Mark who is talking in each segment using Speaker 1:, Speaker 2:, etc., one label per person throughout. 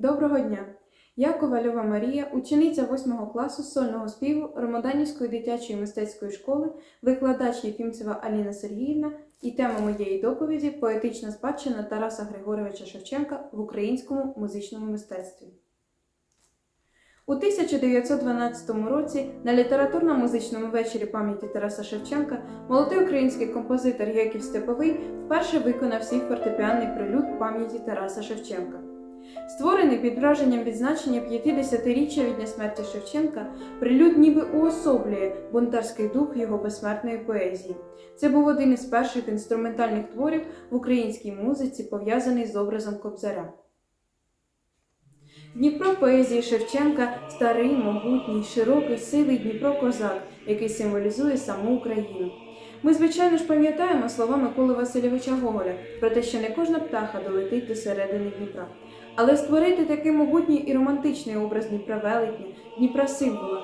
Speaker 1: Доброго дня! Я Ковальова Марія, учениця 8 класу сольного співу Ромоданівської дитячої мистецької школи, викладач Єфімцева Аліна Сергіївна і тема моєї доповіді поетична спадщина Тараса Григоровича Шевченка в українському музичному мистецтві. У 1912 році на літературно-музичному вечорі пам'яті Тараса Шевченка молодий український композитор Яків Степовий вперше виконав свій фортепіанний прелюд пам'яті Тараса Шевченка. Створений під враженням відзначення 50-річчя від дня смерті Шевченка, прелюд ніби уособлює бунтарський дух його безсмертної поезії. Це був один із перших інструментальних творів в українській музиці, пов'язаний з образом Кобзаря. Дніпро поезії Шевченка старий, могутній, широкий, сивий Дніпро козак, який символізує саму Україну. Ми, звичайно ж, пам'ятаємо слова Миколи Васильовича Гоголя про те, що не кожна птаха долетить до середини Дніпра. Але створити такий могутній і романтичний образ Дніпра велетня, Дніпра символа,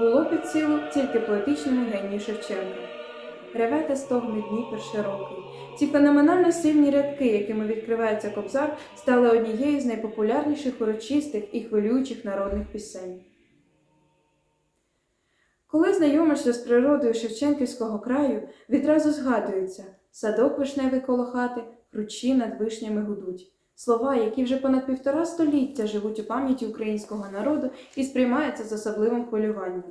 Speaker 1: було під силу тільки поетичному генію Шевченка. Реве та стогне Дніпр широкий. Ці феноменально сильні рядки, якими відкривається кобзар, стали однією з найпопулярніших урочистих і хвилюючих народних пісень. Коли знайомишся з природою Шевченківського краю, відразу згадується садок вишневий коло хати, ручі над вишнями гудуть. Слова, які вже понад півтора століття живуть у пам'яті українського народу і сприймаються з особливим хвилюванням.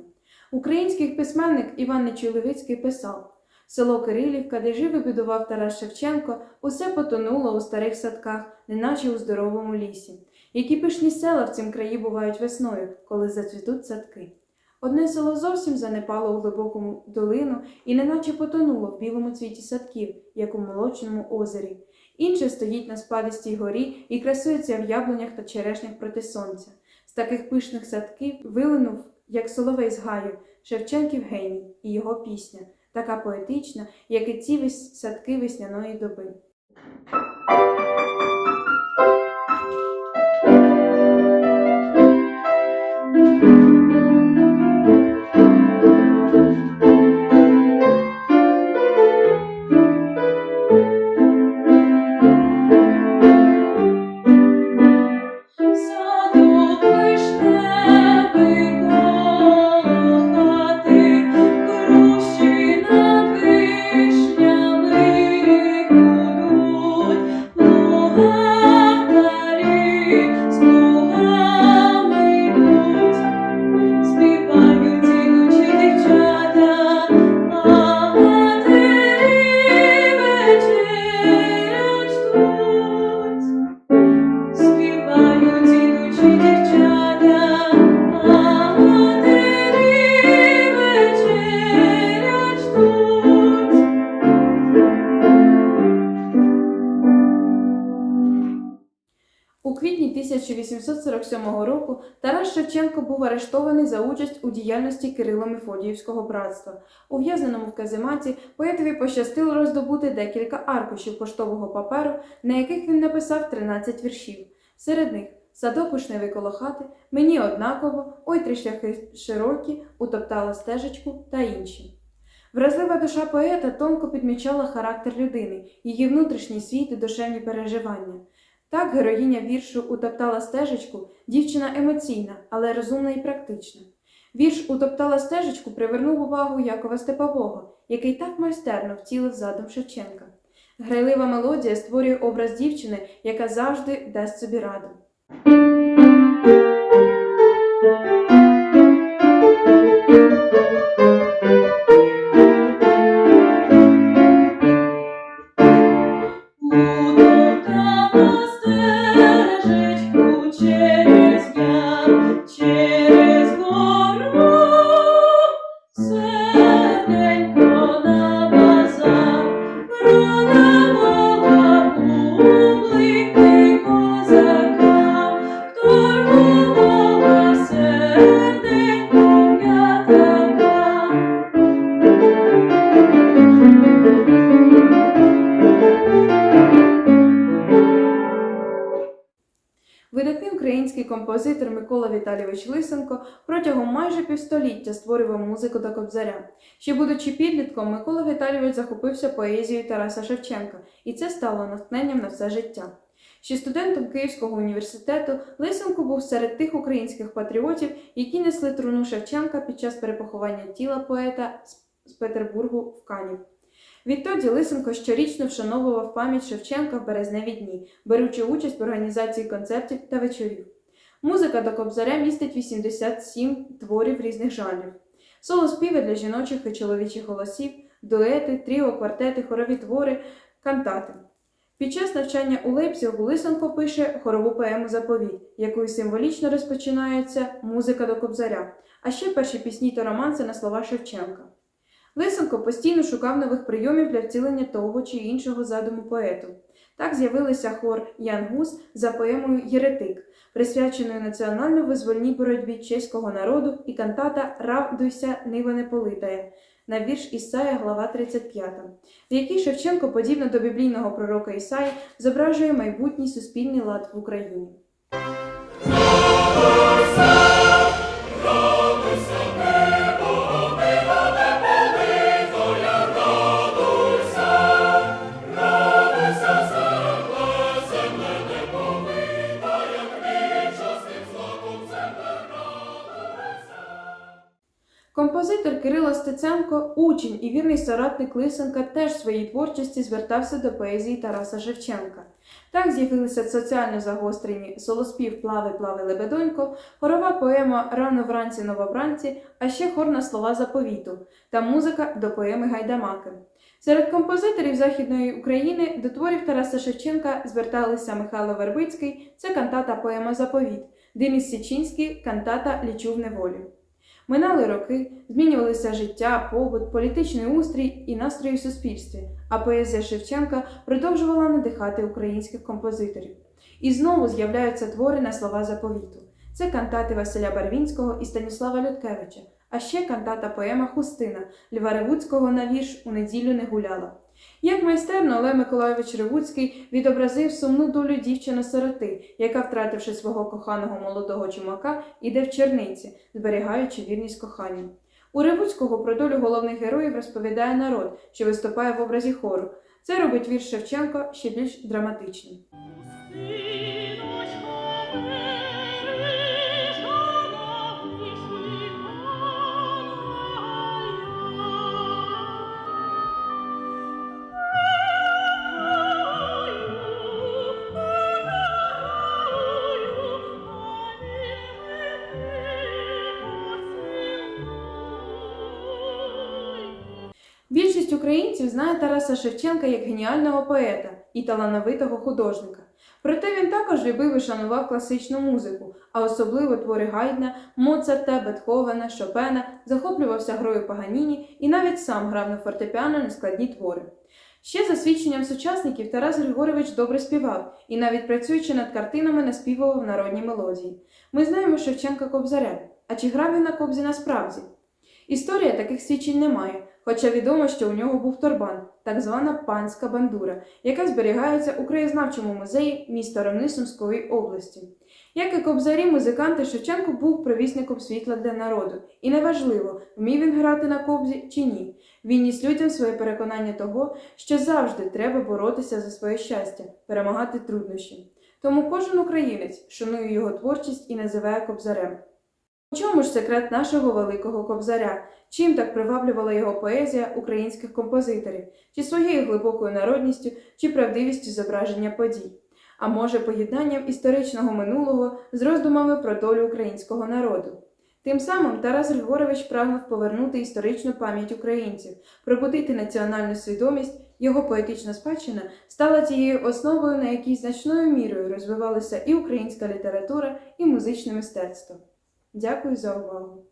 Speaker 1: Український письменник Іван Нечуйловицький писав Село Кирилівка, де жив і будував Тарас Шевченко, усе потонуло у старих садках, неначе у здоровому лісі. Які пишні села в цім краї бувають весною, коли зацвітуть садки. Одне село зовсім занепало у глибокому долину і неначе потонуло в білому цвіті садків, як у молочному озері. Інше стоїть на спадистій горі і красується в яблунях та черешнях проти сонця. З таких пишних садків вилинув, як соловей з гаю, Шевченків геній і його пісня, така поетична, як і ці садки весняної доби. Квітні 1847 року Тарас Шевченко був арештований за участь у діяльності Кирило-Мефодіївського братства. Ув'язненому в казематі поетові пощастило роздобути декілька аркушів поштового паперу, на яких він написав 13 віршів. Серед них Садок вишневий коло хати, мені однаково, ой три шляхи широкі, утоптала стежечку та інші. Вразлива душа поета тонко підмічала характер людини, її внутрішній світ і душевні переживання. Так, героїня віршу Утоптала стежечку дівчина емоційна, але розумна і практична. Вірш Утоптала стежечку привернув увагу Якова Степового, який так майстерно втілив задум Шевченка. Грайлива мелодія створює образ дівчини, яка завжди дасть собі раду. Український композитор Микола Віталійович Лисенко протягом майже півстоліття створював музику до Кобзаря. Ще будучи підлітком, Микола Віталійович захопився поезією Тараса Шевченка, і це стало натхненням на все життя. Ще студентом Київського університету Лисенко був серед тих українських патріотів, які несли труну Шевченка під час перепоховання тіла поета з- Петербургу в Канів. Відтоді Лисенко щорічно вшановував пам'ять Шевченка в березневі дні, беручи участь в організації концертів та вечорів. Музика до Кобзаря містить 87 творів різних жанрів. Соло співи для жіночих і чоловічих голосів, дуети, тріо, квартети, хорові твори, кантати. Під час навчання у Лейпцігу Лисенко пише хорову поему Заповіт, якою символічно розпочинається музика до Кобзаря, а ще перші пісні та романси на слова Шевченка. Лисенко постійно шукав нових прийомів для втілення того чи іншого задуму поету. Так з'явилися хор Янгус за поемою Єретик, присвяченою національно-визвольній боротьбі чеського народу і кантата Радуйся, ниво не политає на вірш Ісая, глава 35, в якій Шевченко, подібно до біблійного пророка Ісаї, зображує майбутній суспільний лад в Україні. Стеценко, учень і вірний соратник Лисенка, теж в своїй творчості звертався до поезії Тараса Шевченка. Так з'явилися соціально загострені солоспів Плави, плави лебедонько, хорова поема Рано вранці новобранці, а ще хор на слова заповіту та музика до поеми Гайдамаки. Серед композиторів Західної України до творів Тараса Шевченка зверталися Михайло Вербицький, це кантата поема Заповіт, Денис Січинський, кантата Лічу в неволі. Минали роки, змінювалися життя, побут, політичний устрій і настрої в суспільстві, а поезія Шевченка продовжувала надихати українських композиторів. І знову з'являються твори на слова заповіту. Це кантати Василя Барвінського і Станіслава Людкевича, а ще кантата поема Хустина Льва Ревуцького на вірш У неділю не гуляла. Як майстерно Олег Миколайович Ревуцький відобразив сумну долю дівчини-сироти, яка, втративши свого коханого молодого чумака, іде в черниці, зберігаючи вірність коханню. У Ревуцького про долю головних героїв розповідає народ, що виступає в образі хору. Це робить вірш Шевченко ще більш драматичним. Українців знає Тараса Шевченка як геніального поета і талановитого художника. Проте він також любив і шанував класичну музику, а особливо твори Гайдна, Моцарта, Бетховена, Шопена, захоплювався грою Паганіні і навіть сам грав на фортепіано нескладні твори. Ще за свідченням сучасників Тарас Григорович добре співав і навіть працюючи над картинами наспівував народні мелодії. Ми знаємо Шевченка Кобзаря, а чи грав він на кобзі насправді? Історія таких свідчень немає, хоча відомо, що у нього був торбан, так звана панська бандура, яка зберігається у краєзнавчому музеї міста Ромни Сумської області. Як і кобзарі, музиканти Шевченко був провісником світла для народу, і неважливо, вмів він грати на кобзі чи ні. Він ніс людям своє переконання того, що завжди треба боротися за своє щастя, перемагати труднощі. Тому кожен українець шанує його творчість і називає кобзарем. У чому ж секрет нашого великого кобзаря? Чим так приваблювала його поезія українських композиторів, чи своєю глибокою народністю, чи правдивістю зображення подій? А може, поєднанням історичного минулого з роздумами про долю українського народу? Тим самим Тарас Григорович прагнув повернути історичну пам'ять українців, пробудити національну свідомість. Його поетична спадщина стала тією основою, на якій значною мірою розвивалися і українська література, і музичне мистецтво. Дякую за увагу!